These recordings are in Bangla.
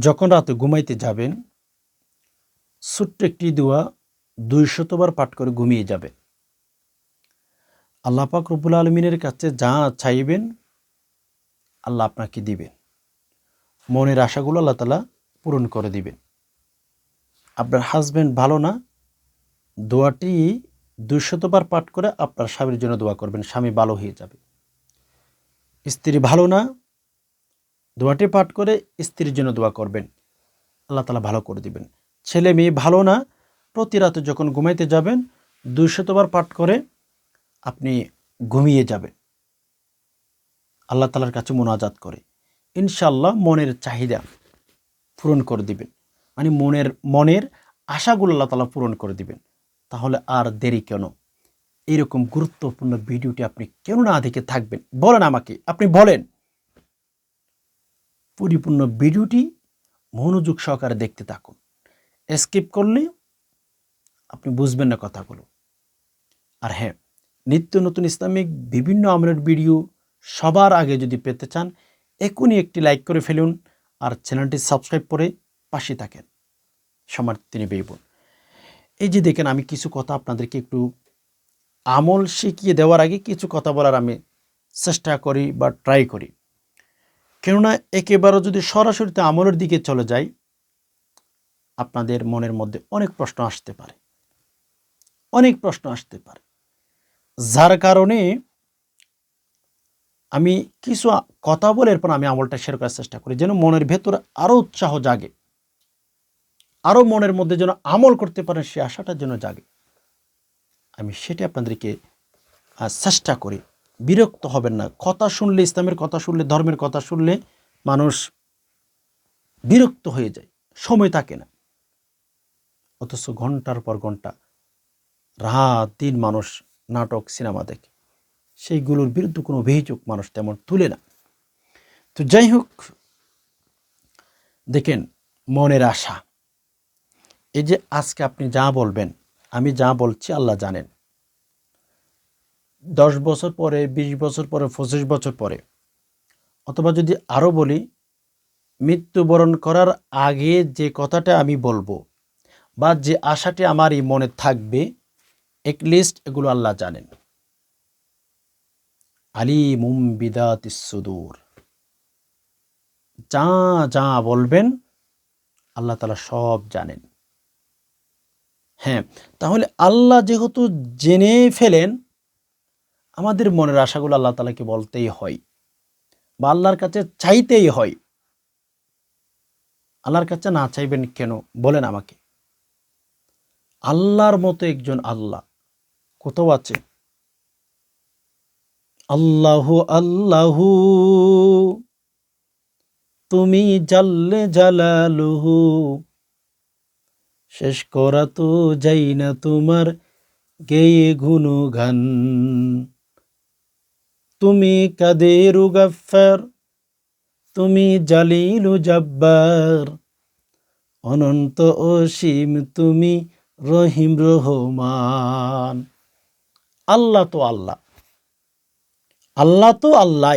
যখন রাতে ঘুমাইতে যাবেন, ছোট্ট একটি দোয়া দুইশতবার পাঠ করে ঘুমিয়ে যাবেন। আল্লাহ পাক রব্বুল আলমিনের কাছে যা চাইবেন, আল্লাহ আপনাকে দিবেন। মনের আশাগুলো আল্লাহ তালা পূরণ করে দিবেন। আপনার হাজব্যান্ড ভালো না, দোয়াটি দুইশতবার পাঠ করে আপনার স্বামীর জন্য দোয়া করবেন, স্বামী ভালো হয়ে যাবে। স্ত্রী ভালো না দোয়াটি পাঠ করে স্ত্রীর জন্য দোয়া করবেন। আল্লাহ তালা ভালো করে দিবেন। ছেলে মেয়ে ভালো না, প্রতি রাতে যখন ঘুমাইতে যাবেন দুইশতবার পাঠ করে আপনি ঘুমিয়ে যাবেন। আল্লাহ তালার কাছে মোনাজাত করে। ইনশাল্লাহ মনের চাহিদা পূরণ করে দিবেন। মানে মনের মনের আশাগুলো আল্লাহ তালা পূরণ করে দিবেন। তাহলে আর দেরি কেন? এরকম গুরুত্বপূর্ণ ভিডিওটি আপনি কেন না দেখে থাকবেন? বলেন আমাকে। আপনি বলেন। পরিপূর্ণ ভিডিওটি মনোযোগ সহকারে দেখতে থাকুন। স্কিপ করলে আপনি বুঝবেন না কথাগুলো। আর হ্যাঁ নিত্য নতুন ইসলামিক বিভিন্ন আমলের ভিডিও সবার আগে যদি পেতে চান, এখনই একটি লাইক করে ফেলুন আর চ্যানেলটি সাবস্ক্রাইব করে পাশে থাকেন। সমার তিনি বেইবুন এই যে দেখেন, আমি কিছু কথা আপনাদেরকে একটু আমল শিখিয়ে দেওয়ার আগে কিছু কথা বলার আমি চেষ্টা করি বা ট্রাই করি। কেননা একেবারে যদি সরাসরিতে আমলের দিকে চলে যাই আপনাদের মনের মধ্যে অনেক প্রশ্ন আসতে পারে। অনেক প্রশ্ন আসতে পারে। যার কারণে আমি কিছু কথা বলে এরপর আমি আমলটা শেয়ার করার চেষ্টা করি, যেন মনের ভেতরে আরও উৎসাহ জাগে। আরও মনের মধ্যে যেন আমল করতে পারেন সে আশাটা যেন জাগে। আমি সেটা আপনাদেরকে চেষ্টা করি। বিরক্ত হবেন না। কথা শুনলে, ইসলামের কথা শুনলে, ধর্মের কথা শুনলে মানুষ বিরক্ত হয়ে যায়। সময় থাকে না। অথচ ঘণ্টার পর ঘণ্টা রাত দিন মানুষ নাটক, সিনেমা দেখে। সেইগুলোর বিরুদ্ধে কোনো অভিযোগ মানুষ তেমন তুলে না। তো যাই হোক, দেখেন, মনের আশা। এই যে আজকে আপনি যা বলবেন, আমি যা বলছি আল্লাহ জানেন। দশ বছর পরে ২০ বছর পরে, পঁচিশ বছর পরে। অথবা যদি আরও বলি, মৃত্যুবরণ করার আগে যে কথাটা আমি বলব বা যে আশাটি আমারই মনে থাকবে একলিস্ট এগুলো আল্লাহ জানেন। আলী মুম বিদাত সুদূর। যা যা বলবেন, আল্লাহ তালা সব জানেন। হ্যাঁ তাহলে আল্লাহ যেহেতু জেনে ফেলেন আমাদের মনের আশাগুলো আল্লাহ তালাকে বলতেই হয় বা আল্লাহর কাছে চাইতেই হয়। আল্লাহর কাছে না চাইবেন কেন? বলেন আমাকে। আল্লাহর মতো একজন আল্লাহ কোথাও আছে? আল্লাহু আল্লাহু, তুমি জাল্লে জালালুহু, শেষ করা তো যাই না তোমার গেয়ে গান তুমি কাদেরু গাফার তুমি জালিলু জব্বার। অনন্ত অসীম তুমি রহিম রহমান। আল্লাহ তো আল্লাহ। আল্লাহ তো আল্লাহ।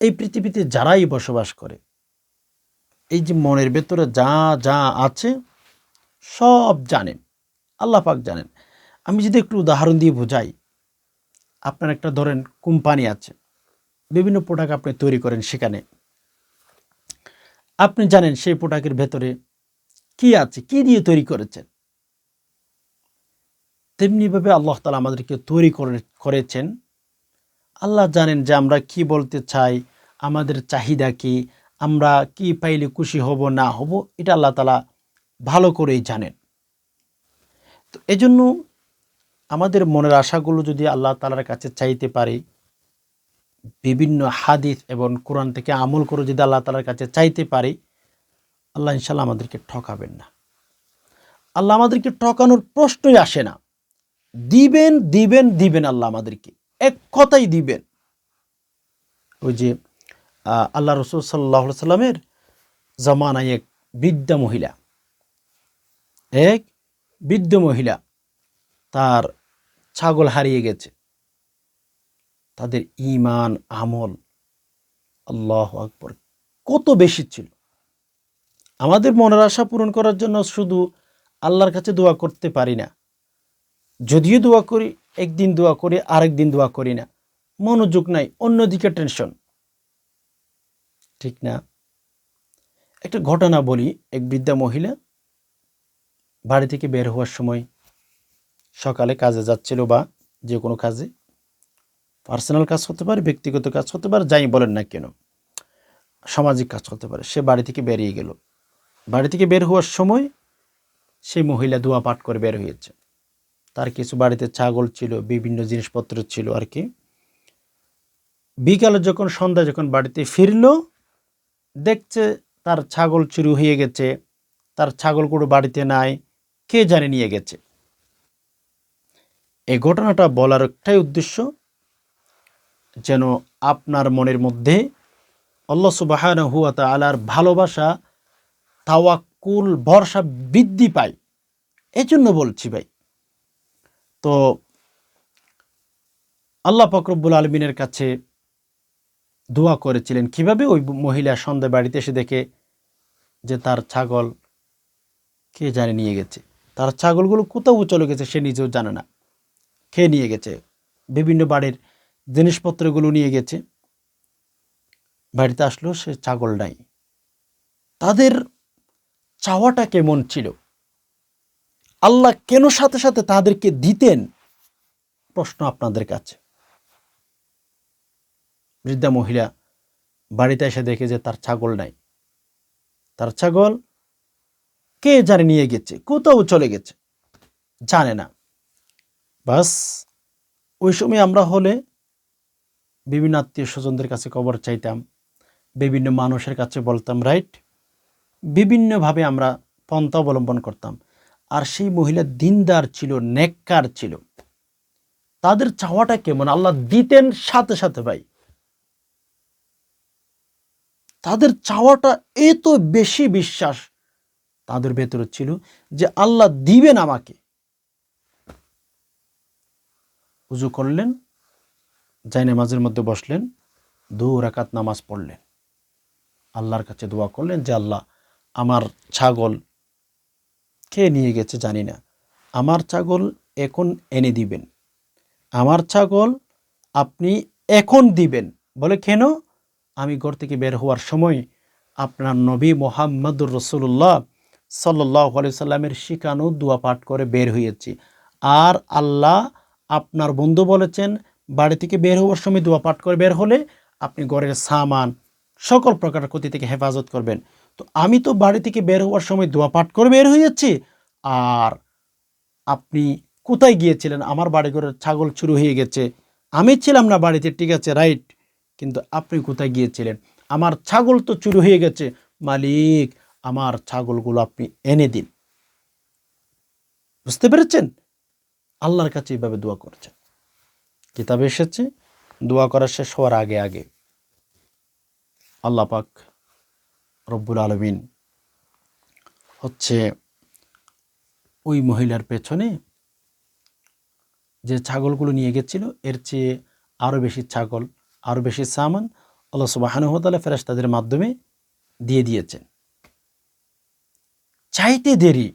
এই পৃথিবীতে যারাই বসবাস করে, এই যে মনের ভেতরে যা যা আছে, সব জানেন। আল্লাহ পাক জানেন। আমি যদি একটু উদাহরণ দিয়ে বোঝাই আপনার একটা ধরেন কোম্পানি আছে, বিভিন্ন প্রোডাক্ট আপনি তৈরি করেন সেখানে। আপনি জানেন সেই প্রোডাক্টের ভেতরে কি আছে, কি দিয়ে তৈরি করেছেন? তেমনিভাবে আল্লাহ তালা আমাদেরকে তৈরি করে, করেছেন। আল্লাহ জানেন যে আমরা কি বলতে চাই, আমাদের চাহিদা কি, আমরা কি পাইলে খুশি হব, না হব, এটা আল্লাহ তালা ভালো করেই জানেন। তো এজন্য আমাদের মনের আশাগুলো যদি আল্লাহ তালার কাছে চাইতে পারি, বিভিন্ন হাদিস এবং কোরআন থেকে আমল করে যদি আল্লাহ তালার কাছে চাইতে পারি, আল্লাহ ইনশাল্লাহ আমাদেরকে ঠকাবেন না। আল্লাহ আমাদেরকে ঠকানোর প্রশ্নই আসে না। দিবেন দিবেন দিবেন আল্লাহ আমাদেরকে। এক কথাই দিবেন। ওই যে আল্লাহ রসুল সাল্লাহ সাল্লামের জামানায় এক বৃদ্ধা মহিলা, এক বৃদ্ধ মহিলা, তার ছাগল হারিয়ে গেছে। তাদের ইমান আমল, আল্লাহ আকবর, কত বেশি ছিল। আমাদের মনের আশা পূরণ করার জন্য শুধু আল্লাহর কাছে দোয়া করতে পারি না। যদিও দোয়া করি, একদিন দোয়া করি আরেক দিন দোয়া করি না। মনোযোগ নাই, অন্যদিকে টেনশন। ঠিক না? একটা ঘটনা বলি, এক বৃদ্ধা মহিলা বাড়ি থেকে বের হওয়ার সময় সকালে কাজে যাচ্ছিল বা যে কোনো কাজে পার্সোনাল কাজ হতে পারে, ব্যক্তিগত কাজ হতে পারে, যাই বলেন না কেন, সামাজিক কাজ হতে পারে। সে বাড়ি থেকে বেরিয়ে গেল। বাড়ি থেকে বের হওয়ার সময় সেই মহিলা দোয়া পাঠ করে বের হয়েছে। তার কিছু বাড়িতে ছাগল ছিল, বিভিন্ন জিনিসপত্র ছিল আর কি। বিকালে যখন সন্ধ্যা যখন বাড়িতে ফিরল, দেখছে তার ছাগল চুরি হয়ে গেছে, তার ছাগলগুলো বাড়িতে নাই, কে জানে নিয়ে গেছে। এই ঘটনাটা বলার একটাই উদ্দেশ্য যেন আপনার মনের মধ্যে আল্লাহ সুবাহান হুয়া তালার ভালোবাসা, তাওয়াক্কুল, ভরসা বৃদ্ধি পায়। এই জন্য বলছি ভাই, তো আল্লাহ ফকরব্বুল আলমিনের কাছে দোয়া করেছিলেন। কীভাবে? ওই মহিলা সন্ধ্যা বাড়িতে এসে দেখে যে তার ছাগল কে জানে নিয়ে গেছে। তার ছাগলগুলো কোথাও চলে গেছে সে নিজেও জানে না। খেয়ে নিয়ে গেছে। বিভিন্ন বাড়ির জিনিসপত্রগুলো নিয়ে গেছে। বাড়িতে আসলো, সে ছাগল নাই। তাদের চাওয়াটা কেমন ছিল? আল্লাহ কেন সাথে সাথে তাদেরকে দিতেন? প্রশ্ন আপনাদের কাছে। বৃদ্ধা মহিলা বাড়িতে এসে দেখে যে তার ছাগল নাই। তার ছাগল কে জানে নিয়ে গেছে, কোথাও চলে গেছে, জানে না। বাস, ওই সময় আমরা হলে বিভিন্ন আত্মীয় স্বজনদের কাছে খবর চাইতাম, বিভিন্ন মানুষের কাছে বলতাম, রাইট? বিভিন্নভাবে আমরা পন্থা অবলম্বন করতাম। আর সেই মহিলা দিনদার ছিল, নেককার ছিল। তাদের চাওয়াটা কেমন? আল্লাহ দিতেন সাথে সাথে, ভাই। তাদের চাওয়াটা এত বেশি বিশ্বাস তাদের ভেতরে ছিল যে আল্লাহ দিবেন আমাকে। উজু করলেন যাই নামাজের মধ্যে বসলেন, দু রাকাত নামাজ পড়লেন। আল্লাহর কাছে দোয়া করলেন যে, আল্লাহ, আমার ছাগল কে নিয়ে গেছে জানি না। আমার ছাগল এখন এনে দিবেন। আমার ছাগল আপনি এখন দিবেন। বলে, কেন? আমি ঘর থেকে বের হওয়ার সময় আপনার নবী মোহাম্মদুর রসুল্লাহ সাল্লাহ আলি সাল্লামের শিকানো দোয়া পাঠ করে বের হয়েছি। আর আল্লাহ আপনার বন্ধু বলেছেন, বাড়ি থেকে বের হওয়ার সময় দোয়া পাঠ করে বের হলে আপনি ঘরের সামান সকল প্রকার ক্ষতি থেকে হেফাজত করবেন। তো আমি তো বাড়ি থেকে বের হওয়ার সময় দোয়া পাঠ করে বের হয়েছি, আর আপনি কোথায় গিয়েছিলেন? আমার বাড়ি ঘরের ছাগল শুরু হয়ে গেছে। আমি ছিলাম না বাড়িতে, ঠিক আছে, রাইট, কিন্তু আপনি কোথায় গিয়েছিলেন? আমার ছাগল তো চুরি হয়ে গেছে। মালিক, আমার ছাগলগুলো আপনি এনে দিন। বুঝতে পেরেছেন? আল্লাহর কাছে এইভাবে দোয়া করছেন কিতাবে এসেছে, দোয়া করা শেষ হওয়ার আগে আগে আল্লাহ পাক রব্বুল আলমিন হচ্ছে ওই মহিলার পেছনে যে ছাগলগুলো নিয়ে গেছিল, এর চেয়ে আরও বেশি ছাগল আরও বেশি সামান আল্লাহ সুবাহানুহতালা ফেরাস তাদের মাধ্যমে দিয়ে দিয়েছেন। চাইতে দেরি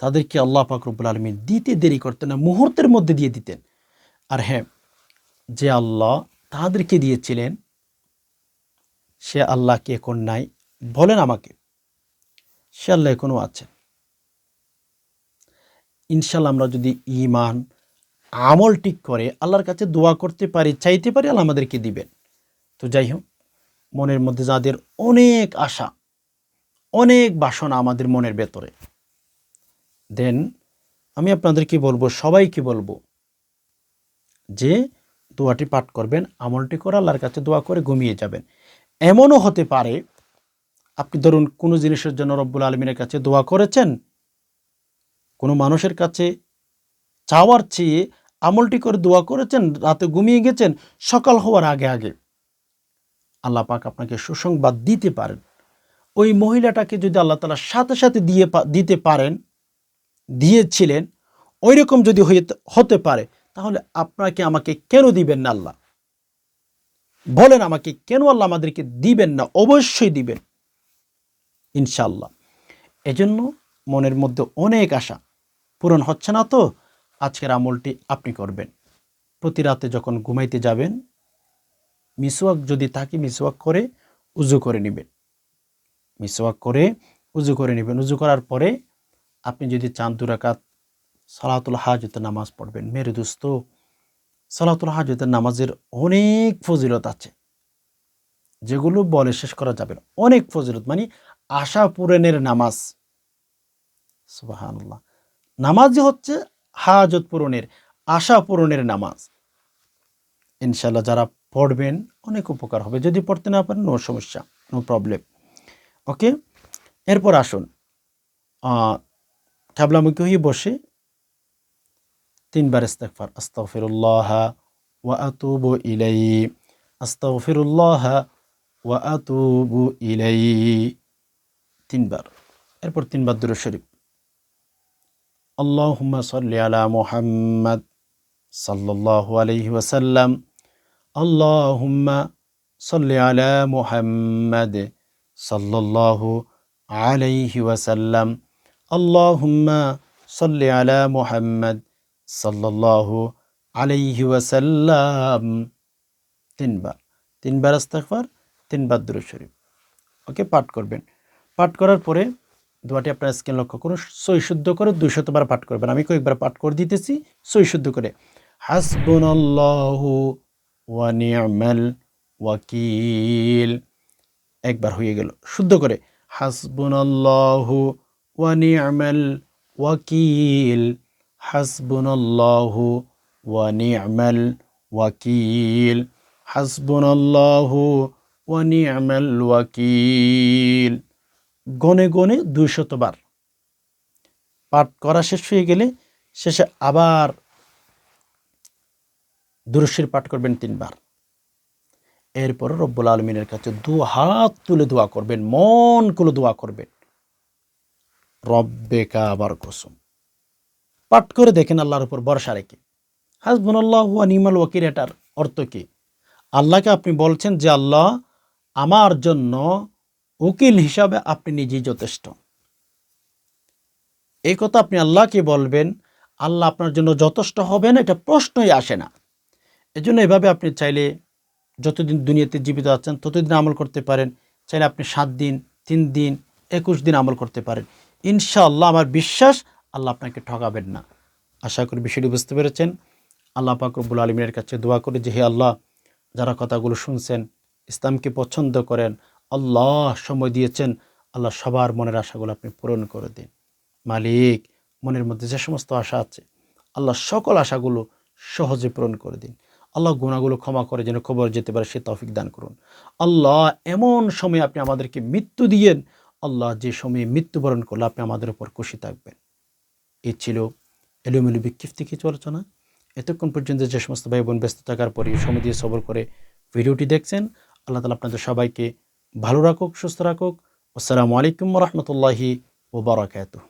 তাদেরকে আল্লাহ পাকরবুল আলমী দিতে দেরি করতেন না, মুহূর্তের মধ্যে দিয়ে দিতেন। আর হ্যাঁ যে আল্লাহ তাদেরকে দিয়েছিলেন, সে আল্লাহকে এখন নাই, বলেন আমাকে, সে আল্লাহ এখনও আছেন। ইনশাল্লাহ আমরা যদি ইমান আমল ঠিক করে আল্লাহর কাছে দোয়া করতে পারি, চাইতে পারি, আল্লাহ আমাদেরকে দিবেন। তো যাই হোক, মনের মধ্যে যাদের অনেক আশা, অনেক বাসনা আমাদের মনের ভেতরে দেন আমি আপনাদের আপনাদেরকে বলব, সবাইকে বলব যে দোয়াটি পাঠ করবেন, আমলটি করে আল্লাহর কাছে দোয়া করে ঘুমিয়ে যাবেন। এমনও হতে পারে, আপনি ধরুন কোনো জিনিসের জন্য রব্বুল আলমিনের কাছে দোয়া করেছেন, কোনো মানুষের কাছে চাওয়ার চেয়ে আমলটি করে দোয়া করেছেন, রাতে ঘুমিয়ে গেছেন, সকাল হওয়ার আগে আগে। আল্লাহ পাক আপনাকে সুসংবাদ দিতে পারেন। ওই মহিলাটাকে যদি আল্লাহ তালা সাথে সাথে দিয়ে দিতে পারেন দিয়েছিলেন ওই রকম যদি হতে পারে, তাহলে আপনাকে আমাকে কেন দিবেন না আল্লাহ? বলেন আমাকে, কেন আল্লাহ আমাদেরকে দিবেন না? অবশ্যই দিবেন। ইনশাল্লাহ এজন্য মনের মধ্যে অনেক আশা পূরণ হচ্ছে না তো? আজকের আমলটি আপনি করবেন। প্রতি রাতে যখন ঘুমাইতে যাবেন, মিসওয়াক যদি থাকে, মিসওয়াক করে উজু করে নেবেন। মিসওয়াক করে উজু করে নেবেন। উজু করার পরে আপনি যদি চান দুরাকাত সালাতুল হাজতের নামাজ পড়বেন। মেরে দোস্ত, সালাতুল হাজতের নামাজের অনেক ফজিলত আছে। যেগুলো বলে শেষ করা যাবে না। অনেক ফজিলত মানে আশা পূরণের নামাজ। সুবাহান্লাহ নামাজই হচ্ছে হাজত পূরণের, আশা পূরণের নামাজ। ইনশাল্লাহ যারা পড়বেন, অনেক উপকার হবে। যদি পড়তে না পারেন নো সমস্যা নো প্রবলেম ওকে এরপর আসুন। ক্যাবলামুখী হয়ে বসে তিনবার ইস্তেকফার আস্তাগফিরুল্লাহ ওয়া আতুবু ইলাই আস্তাগফিরুল্লাহ ওয়া আতুবু ইলাই তিনবার এরপর তিনবার দুরূদ শরীফ আল্লাহুম্মা সাল্লি আলা মুহাম্মদ সাল্লাল্লাহু আলাইহি ওয়াসাল্লাম আল্লাহুম্মা সাল্লি আলা মুহাম্মদ সাল্লাল্লাহু আলাইহি ওয়াসাল্লাম আল্লাহুম্মা সাল্লি আলা মুহাম্মদ সাল্লাল্লাহু আলাইহি ওয়াসাল্লাম। তিনবার। তিনবার আস্তাগফার তিনবার দুরূদ শরীফ। ওকে, পাঠ করবেন। পাঠ করার পরে দোয়াটি আপনার স্ক্রিন লক্ষ্য করুন, সই শুদ্ধ করে দুইশতবার পাঠ করবেন। আমি কয়েকবার পাঠ করে দিতেছি, সই শুদ্ধ করে। হাসবুনাল্লাহু ওয়া নি'মাল ওয়াকিল। একবার হয়ে গেল। শুদ্ধ করে। হাসবুনাল্লাহু ওয়া নি'মাল ওয়াকিল হাসবুনাল্লাহু ওয়া নি'মাল ওয়াকিল হাসবুনাল্লাহু ওয়া নি'মাল ওয়াকিল গনে গনে দুইশতবার। পাঠ করা শেষ হয়ে গেলে শেষে আবার দুরুশির পাঠ করবেন তিনবার। এরপর রব্বুল আলমিনের কাছে দু হাত তুলে দোয়া করবেন, মন খুলে দোয়া করবেন। রব্বেকা আবার কসম। পাঠ করে দেখেন আল্লাহর উপর ভরসা রেখে। হাসবুল্লাহ নিমাল ওয়াকির এটার অর্থ কি? আল্লাহকে আপনি বলছেন যে, আল্লাহ, আমার জন্য উকিল হিসাবে আপনি নিজেই যথেষ্ট। এই কথা আপনি আল্লাহকে বলবেন, আল্লাহ আপনার জন্য যথেষ্ট হবেন, এটা প্রশ্নই আসে না। এজন্য এভাবে আপনি চাইলে যতদিন দুনিয়াতে জীবিত আছেন, ততদিন আমল করতে পারেন। চাইলে আপনি সাত দিন, তিন দিন, একুশ দিন আমল করতে পারেন। ইনশাআল্লাহ আমার বিশ্বাস আল্লাহ আপনাকে ঠকাবেন না। আশা করি বিষয়টি বুঝতে পেরেছেন। আল্লাহ পাকরবুল আলমিনের কাছে দোয়া করে যে, হে আল্লাহ, যারা কথাগুলো শুনছেন, ইসলামকে পছন্দ করেন, আল্লাহ সময় দিয়েছেন, আল্লাহ সবার মনের আশাগুলো আপনি পূরণ করে দিন। মালিক, মনের মধ্যে যে সমস্ত আশা আছে, আল্লাহ সকল আশাগুলো সহজে পূরণ করে দিন। আল্লাহ গুণাগুলো ক্ষমা করে যেন খবর যেতে পারে সে তৌফিক দান করুন। আল্লাহ এমন সময় আপনি আমাদেরকে মৃত্যু দিয়েন আল্লাহ যে সময়ে মৃত্যুবরণ করলে, আপনি আমাদের উপর খুশি থাকবেন। এ ছিল এলোমেলো বিক্ষিপ্তি কিছু আলোচনা। এতক্ষণ পর্যন্ত যে সমস্ত ভাই বোন ব্যস্ত থাকার পরে সময় দিয়ে সবর করে ভিডিওটি দেখছেন। আল্লাহ তালা আপনাদের সবাইকে ভালো রাখুক, সুস্থ রাখুক। আসসালামু আলাইকুম রহমতুল্লাহি ওবরাকাতুহ